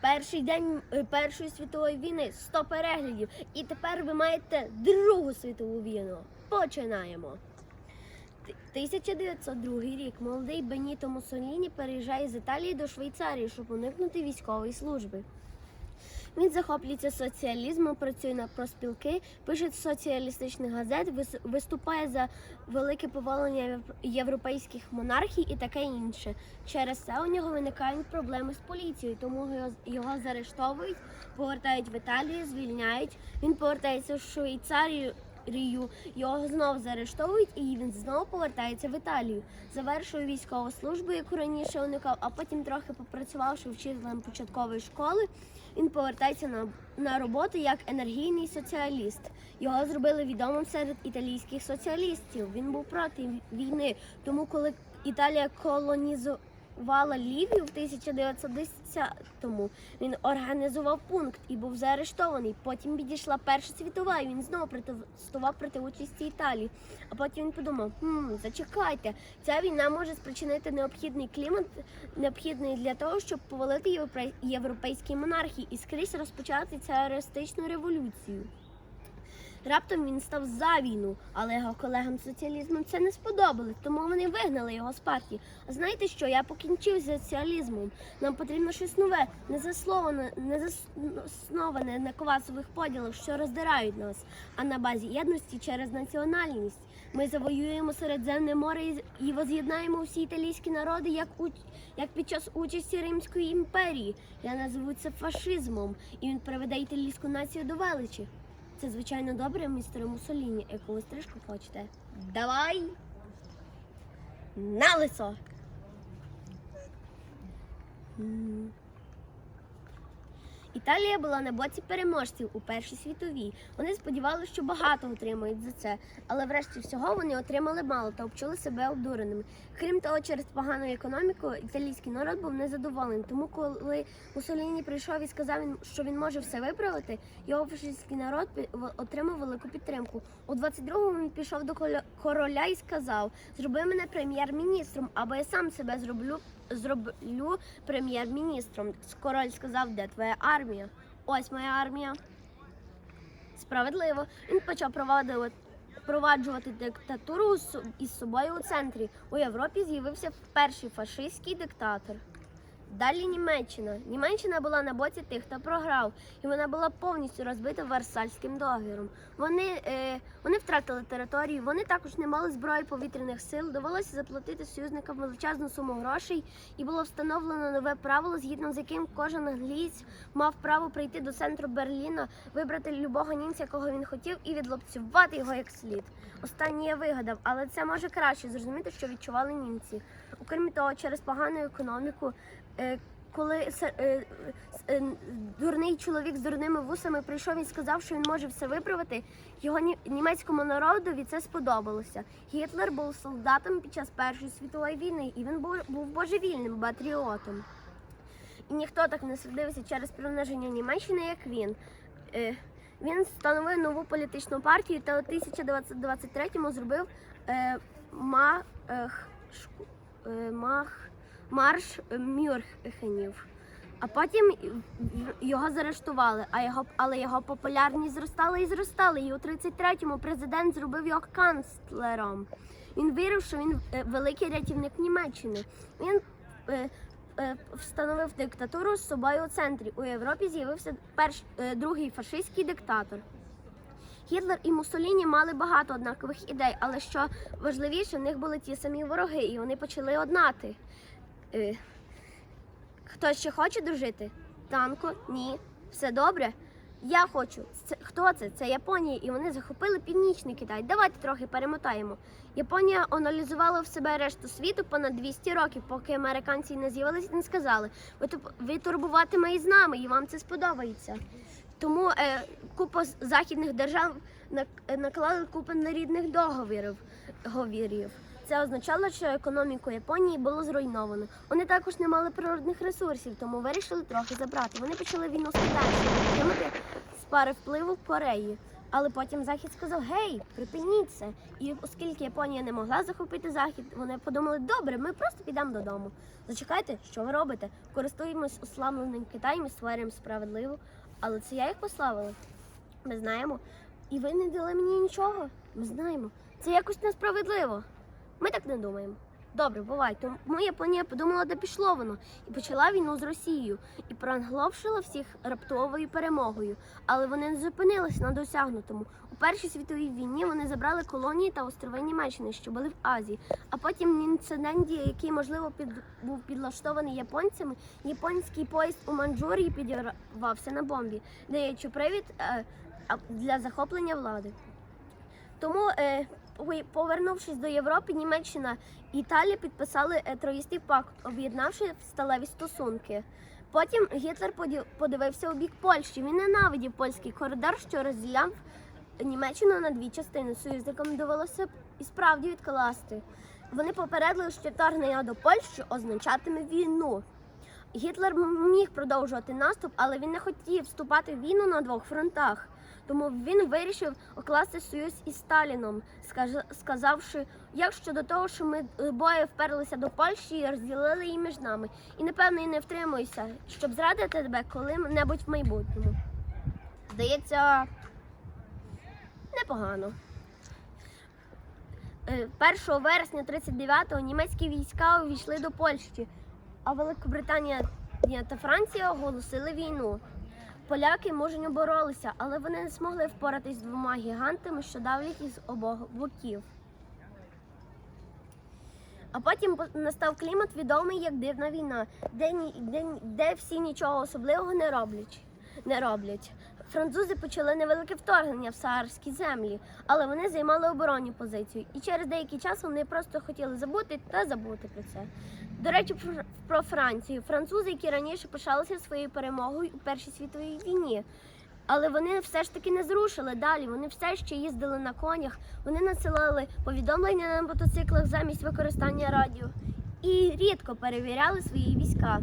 перший день е, Першої світової війни 100 переглядів. І тепер ви маєте Другу світову війну. Починаємо. Т- 1902 рік молодий Беніто Муссоліні переїжджає з Італії до Швейцарії, щоб уникнути військової служби. Він захоплюється соціалізмом, працює на проспілки, пише соціалістичних газет, вис- виступає за велике повалення європейських монархій і таке інше. Через це у нього виникають проблеми з поліцією, тому його, заарештовують, повертають в Італію, звільняють. Він повертається в Швейцарію. Його знову заарештовують, і він знову повертається в Італію. Завершує військову службу, яку раніше уникав, а потім трохи попрацювавши вчителем початкової школи, він повертається на, на роботу як енергійний соціаліст. Його зробили відомим серед італійських соціалістів. Він був проти війни. Тому, коли Італія колонізувала Лівію в 1910-му, він організував пункт і був заарештований. Потім підійшла Перша світова, і він знову протестував проти участі Італії. А потім він подумав: хм, зачекайте, ця війна може спричинити необхідний клімат, необхідний для того, щоб повалити європей- європейські монархії і скрізь розпочати царистичну революцію. Раптом він став за війну, але його колегам соціалізмом це не сподобалось, тому вони вигнали його з партії. А знаєте що? Я покінчив з соціалізмом. Нам потрібно щось нове, не засловане, не засноване на класових поділах, що роздирають нас, а на базі єдності через національність. Ми завоюємо Середземне море і воз'єднаємо всі італійські народи, як у як під час участі Римської імперії. Я назву це фашизмом, і він приведе італійську націю до величі. Це звичайно добре, містере Мусоліні, яку ви стрижку хочете. Давай на лисо. Італія була на боці переможців у Першій світовій. Вони сподівалися, що багато отримають за це, але врешті всього вони отримали мало та обчули себе обдуреними. Крім того, через погану економіку італійський народ був незадоволений. Тому, коли Мусоліні прийшов і сказав, що він може все виправити, його фашистський народ отримав велику підтримку. У 22-му він пішов до короля і сказав: зроби мене прем'єр-міністром, або я сам себе зроблю. Зроблю прем'єр-міністром. Король сказав, де твоя армія? Ось моя армія. Справедливо. Він почав провадити, впроваджувати диктатуру із собою у центрі. У Європі з'явився перший фашистський диктатор. Далі Німеччина. Німеччина була на боці тих, хто програв, і вона була повністю розбита Версальським договіром. Вони, е, вони втратили територію, вони також не мали зброї повітряних сил. Довелося заплатити союзникам величезну суму грошей, і було встановлено нове правило, згідно з яким кожен англієць мав право прийти до центру Берліна, вибрати любого німця, кого він хотів, і відлупцювати його як слід. Останнє я вигадав, але це може краще зрозуміти, що відчували німці. Окрім того, через погану економіку. Е, Коли е, е, дурний чоловік з дурними вусами прийшов і сказав, що він може все виправити, його ні- німецькому народові це сподобалося. Гітлер був солдатом під час Першої світової війни, і він був, божевільним патріотом. І ніхто так не сердився через примноження Німеччини, як він. Він встановив нову політичну партію та у 1923-му зробив ма, х- шку- е, мах, марш Мюрхенів. А потім його заарештували, а його, але його популярність зростала і зростала. І у 33-му президент зробив його канцлером. Він вірив, що він е, великий рятівник Німеччини. Він е, е, встановив диктатуру з собою у центрі. У Європі з'явився перш, е, другий фашистський диктатор. Гітлер і Муссоліні мали багато однакових ідей, але що важливіше, в них були ті самі вороги, і вони почали однати. Е, Хтось ще хоче дружити? Танко? Ні. Все добре? Я хочу. Це, хто це? Це Японія, і вони захопили північний Китай. Давайте трохи перемотаємо. Японія аналізувала в себе решту світу понад 200 років, поки американці не з'явилися і не сказали, ви, турбуватиме із нами, і вам це сподобається. Тому е, купа західних держав наклали купу нерідних договірів. Це означало, що економіку Японії було зруйновано. Вони також не мали природних ресурсів, тому вирішили трохи забрати. Вони почали війну з Китаєм, отримати з пари впливу в Кореї. Але потім Захід сказав: Гей, припиніть це. І оскільки Японія не могла захопити захід, вони подумали, добре, ми просто підемо додому. Зачекайте, що ви робите? Користуємось усламленим Китаєм і створюємо справедливо. Але це я їх пославила. Ми знаємо. І ви не дали мені нічого. Ми знаємо. Це якось несправедливо. Ми так не думаємо. Добре, бувай. Тому Японія подумала, де пішло воно, і почала війну з Росією і проглобшила всіх раптовою перемогою. Але вони не зупинилися на досягнутому. У Першій світовій війні вони забрали колонії та острови Німеччини, що були в Азії. А потім інциденті, який можливо під був підлаштований японцями, японський поїзд у Манчжурії підірвався на бомбі, даючи привід е, для захоплення влади. Тому, е, повернувшись до Європи, Німеччина і Італія підписали е, Троїстий пакт, об'єднавши сталеві стосунки. Потім Гітлер подивився у бік Польщі. Він ненавидів польський коридор, що розділяв Німеччину на дві частини. Союзникам довелося і справді відкласти. Вони попередили, що вторгнення до Польщі означатиме війну. Гітлер міг продовжувати наступ, але він не хотів вступати в війну на двох фронтах. Тому він вирішив окласти союз із Сталіном, сказавши, як щодо того, що ми е, боє вперлися до Польщі і розділили її між нами. І напевно і не втримуюся, щоб зрадити тебе коли-небудь в майбутньому. Здається, непогано. Е, 1 вересня 39-го німецькі війська увійшли до Польщі, а Великобританія та Франція оголосили війну. Поляки мужньо боролися, але вони не змогли впоратись з двома гігантами, що давлять із обох боків. А потім настав клімат, відомий як дивна війна, де, де, де всі нічого особливого не роблять. Не роблять. Французи почали невелике вторгнення в саарські землі, але вони займали оборонні позицію. І через деякий час вони просто хотіли забути та забути про це. До речі, про, Францію. Французи, які раніше пишалися своєю перемогою у Першій світовій війні. Але вони все ж таки не зрушили далі. Вони все ще їздили на конях, вони надсилали повідомлення на мотоциклах замість використання радіо і рідко перевіряли свої війська.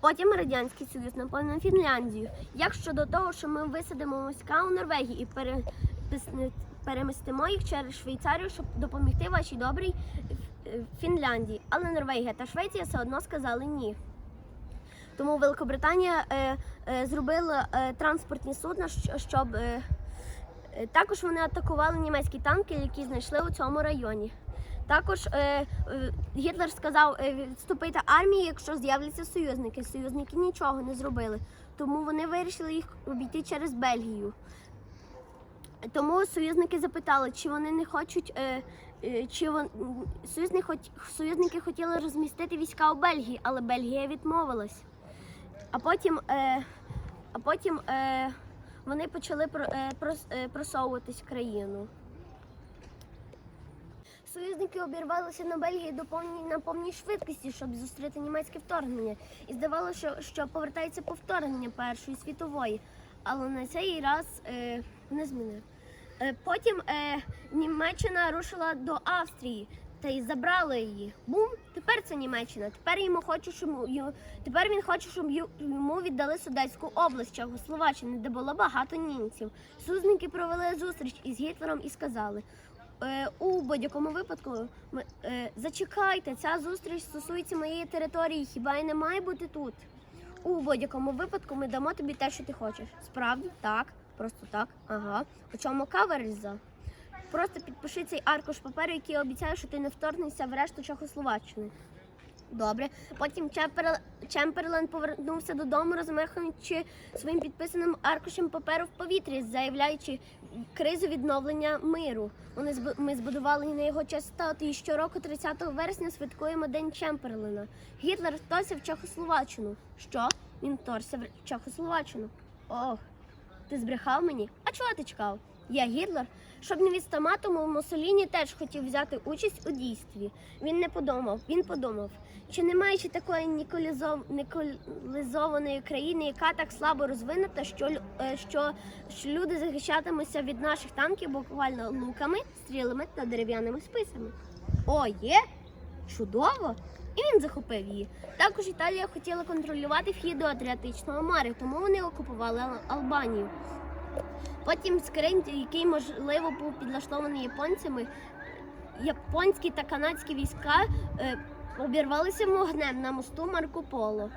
Потім Радянський Союз напав на Фінляндію. Як щодо того, що ми висадимо війська у Норвегії і перепис- перемістимо їх через Швейцарію, щоб допомогти вашій добрій Фінляндії. Але Норвегія та Швеція все одно сказали ні. Тому Великобританія е, е, зробила е, транспортні судна, щоб е, е, також вони атакували німецькі танки, які знайшли у цьому районі. Також е, е, Гітлер сказав е, відступити армії, якщо з'являться союзники. Союзники нічого не зробили, тому вони вирішили їх обійти через Бельгію. Тому союзники запитали, чи вони не хочуть, е, е, чи вон, м, хоч, союзники хотіли розмістити війська у Бельгії, але Бельгія відмовилась. А потім, е, а потім е, вони почали про, е, прос- е, просовуватись в країну. Союзники обірвалися на Бельгії до повній на повній швидкості, щоб зустріти німецьке вторгнення. І здавалося, що, що повертається повторення Першої світової. Але на цей раз е, не змінив. Е, потім е, Німеччина рушила до Австрії та й забрала її. Бум! Тепер це Німеччина. Тепер йому хоче, щоб тепер він хоче, щоб йому віддали Судетську область Чехословаччини, де було багато німців. Союзники провели зустріч із Гітлером і сказали. Е, у будь-якому випадку зачекайте, ця зустріч стосується моєї території. Хіба й не має бути тут? У будь-якому випадку ми дамо тобі те, що ти хочеш. Справді, так, просто так. Ага. У чому каверза? Просто підпиши цей аркуш паперу, який обіцяє, що ти не вторгнешся в решту Чехословаччини. Добре. Потім Чемпер... Чемперлен повернувся додому, розмахуючи своїм підписаним аркушем паперу в повітрі, заявляючи кризу відновлення миру. Ми збудували на його честь і Щороку, 30 вересня, святкуємо День Чемперлена. Гітлер вторгся в Чехословаччину. Що? Він вторгся в Чехословаччину. Ох, ти збрехав мені? А чого ти чекав? Я Гітлер. Щоб не відстаматому, Муссоліні теж хотів взяти участь у дійстві. Він не подумав, він подумав, чи не маючи такої ніколізов... ніколізованої країни, яка так слабо розвинута, що, е, що, що люди захищатимуться від наших танків буквально луками, стрілами та дерев'яними списами. О, є? Чудово! І він захопив її. Також Італія хотіла контролювати вхід до Адріатичного моря, тому вони окупували Албанію. Потім скринь, який можливо був підлаштований японцями, японські та канадські війська е, обірвалися вогнем на мосту Марко Поло.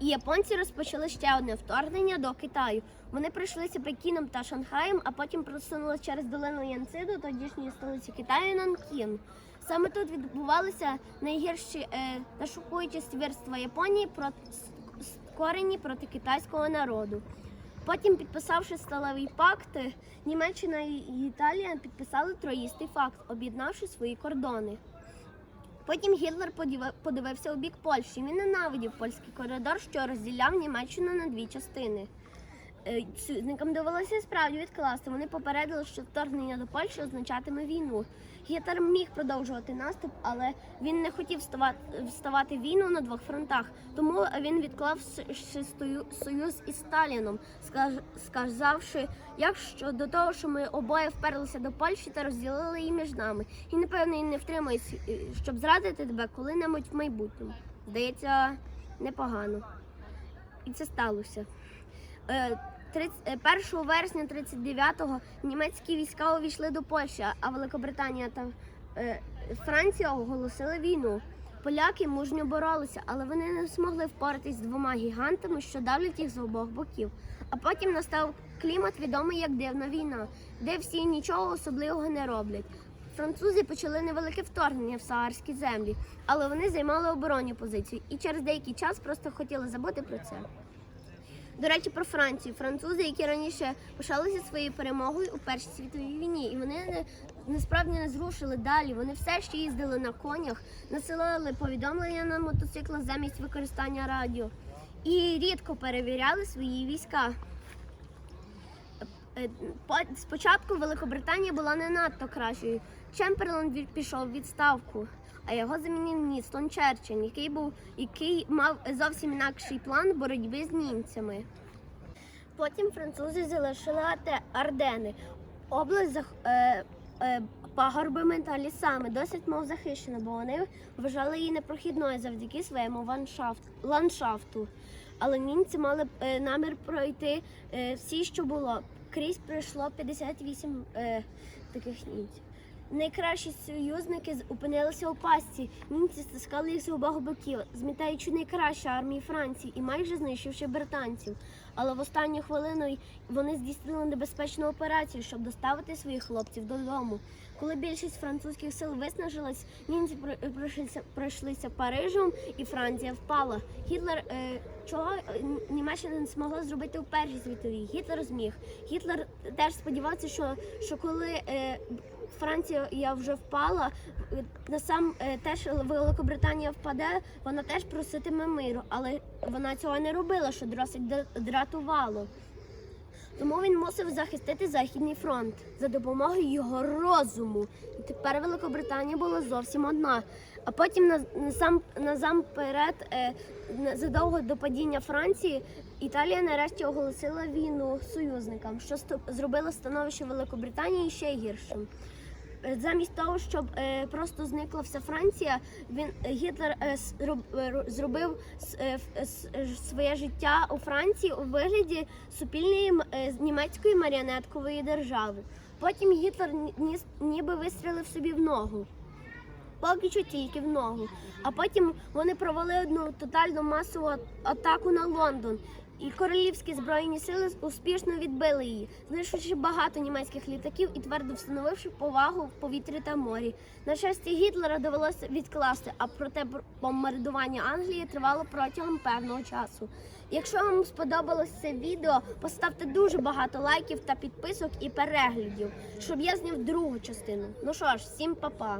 І японці розпочали ще одне вторгнення до Китаю. Вони пройшлися Пекіном та Шанхаєм, а потім просунули через долину Янци до тодішньої столиці Китаю Нанкін. Саме тут відбувалися найгірші е, та шокуючі Японії проти скорені проти китайського народу. Потім, підписавши сталевий пакт, Німеччина і Італія підписали троїстий факт, об'єднавши свої кордони. Потім Гітлер подивився у бік Польщі. Він ненавидів польський коридор, що розділяв Німеччину на дві частини. Е, Союзникам довелося справді відкласти. Вони попередили, що вторгнення до Польщі означатиме війну. Гітлер міг продовжувати наступ, але він не хотів вставати, війну на двох фронтах. Тому він відклав союз із Сталіном, сказавши, якщо до того, що ми обоє вперлися до Польщі та розділили її між нами. І напевно і не втримаюсь, е, щоб зрадити тебе коли-небудь в майбутньому. Здається, непогано. І це сталося. Е, триц- е, 1 вересня 39-го німецькі війська увійшли до Польщі, а Великобританія та е, Франція оголосили війну. Поляки мужньо боролися, але вони не змогли впоратись з двома гігантами, що давлять їх з обох боків. А потім настав клімат, відомий як дивна війна, де всі нічого особливого не роблять. Французи почали невелике вторгнення в саарські землі, але вони займали оборонні позиції і через деякий час просто хотіли забути про це. До речі, про Францію. Французи, які раніше пишалися своєю перемогою у Першій світовій війні, і вони не, насправді не зрушили далі. Вони все ще їздили на конях, насилали повідомлення на мотоциклах замість використання радіо і рідко перевіряли свої війська. Е, Спочатку Великобританія була не надто кращою. Чемберлен пішов в відставку, а його замінив Ністон Черчилль, який був який мав зовсім інакший план боротьби з німцями. Потім французи залишили Ардени. Область зах- е, е, пагорбами та лісами досить мов захищена, бо вони вважали її непрохідною завдяки своєму ваншафт- ландшафту. Але німці мали е, намір пройти е, всі, що було. Крізь пройшло 58 е, таких німців. Найкращі союзники з- опинилися у пастці. Німці стискали їх з обох боків, змітаючи найкращу армію Франції і майже знищивши британців. Але в останню хвилину вони здійснили небезпечну операцію, щоб доставити своїх хлопців додому. Коли більшість французьких сил виснажилась, німці пройшлися, пройшлися Парижем і Франція впала. Гітлер е, чого е, Німеччина не змогла зробити у першій світовій? Гітлер зміг. Гітлер теж сподівався, що, що коли е, Франція я вже впала, е, насам е, теж Великобританія впаде, вона теж проситиме миру, але вона цього не робила, що досить дра- дратувало. Тому він мусив захистити Західний фронт за допомогою його розуму. І тепер Великобританія була зовсім одна. А потім на- насам, насамперед, е, задовго до падіння Франції, Італія нарешті оголосила війну союзникам, що зробило становище Великобританії ще гіршим. Замість того, щоб е, просто зникла вся Франція, він Гітлер зробив своє життя у Франції у вигляді супільної е, німецької маріонеткової держави. Потім Гітлер ніс- ніби вистрілив собі в ногу. Поки що тільки в ногу. А потім вони провели одну тотальну масову атаку на Лондон. І королівські збройні сили успішно відбили її, знищивши багато німецьких літаків і твердо встановивши повагу в повітрі та морі. На щастя, Гітлера довелося відкласти, а проте бомбардування Англії тривало протягом певного часу. Якщо вам сподобалось це відео, поставте дуже багато лайків та підписок і переглядів, щоб я зняв другу частину. Ну що ж, всім па-па!